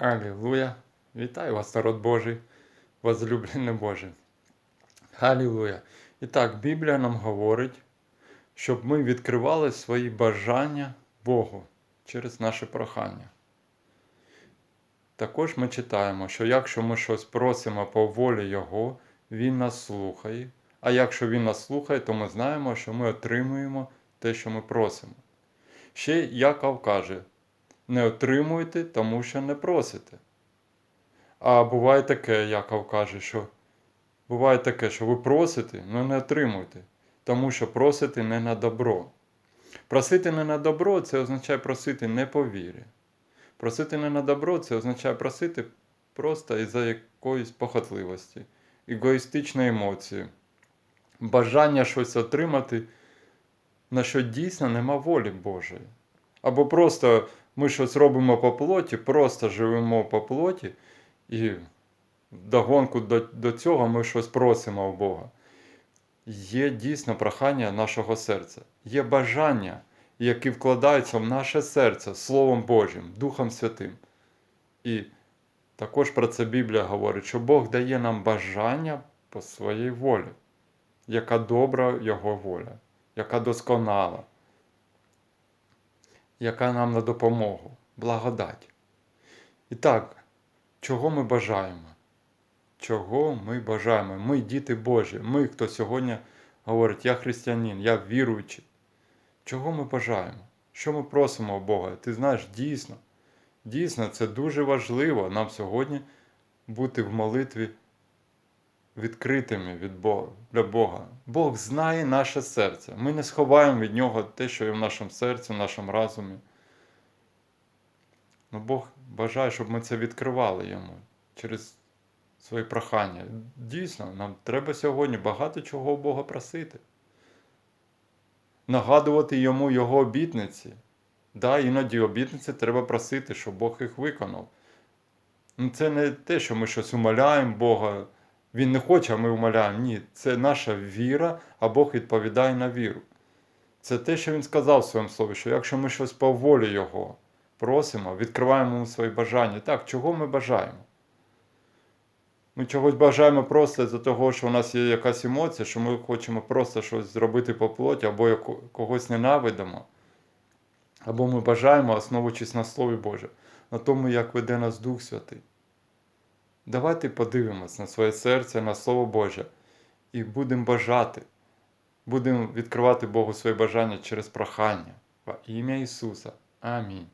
Алілуя! Вітаю вас, народ Божий, возлюблений Боже. Алілуя! І так, Біблія нам говорить, щоб ми відкривали свої бажання Богу через наше прохання. Також ми читаємо, що якщо ми щось просимо по волі Його, Він нас слухає. А якщо Він нас слухає, то ми знаємо, що ми отримуємо те, що ми просимо. Ще Яков каже: не отримуєте, тому що не просите. А буває таке, Яков каже, що буває таке, що ви просите, але не отримуєте, тому що просите не на добро. Просити не на добро це означає просити не по вірі. Просити не на добро це означає просити просто із-за якоїсь похотливості, егоїстичної емоції, бажання щось отримати, на що дійсно нема волі Божої. Або просто ми щось робимо по плоті, просто живемо по плоті, і вдогонку до, до цього ми щось просимо у Бога. Є дійсно прохання нашого серця, є бажання, які вкладаються в наше серце Словом Божим, Духом Святим. І також про це Біблія говорить, що Бог дає нам бажання по своїй волі, яка добра Його воля, яка досконала яка нам на допомогу, благодать. І так, чого ми бажаємо? Чого ми бажаємо? Ми діти Божі, ми, хто сьогодні говорить, я християнин, я віруючий. Чого ми бажаємо? Що ми просимо у Бога? Ти знаєш, дійсно, дійсно, це дуже важливо нам сьогодні бути в молитві відкритими від Бога, для Бога. Бог знає наше серце. Ми не сховаємо від Нього те, що є в нашому серці, в нашому разумі. Ну, Бог бажає, щоб ми це відкривали йому через свої прохання. Дійсно, нам треба сьогодні багато чого у Бога просити. Нагадувати йому Його обітниці. Да, іноді обітниці треба просити, щоб Бог їх виконав. Ну, Це не те, що ми щось умоляємо Бога. Він не хоче, а ми умоляємо. Ні, це наша віра, а Бог відповідає на віру. Це те, що Він сказав в своєму слові, що якщо ми щось по волі Його просимо, відкриваємо йому свої бажання. Так, чого ми бажаємо? Ми чогось бажаємо просто за того, що у нас є якась емоція, що ми хочемо просто щось зробити по плоті, або когось ненавидимо. Або ми бажаємо, основуючись на Слові Боже, на тому, як веде нас Дух Святий. Давайте подивимось на своє серце, на Слово Боже, і будемо бажати, будемо відкривати Богу своє бажання через прохання. Во ім'я Ісуса. Амінь.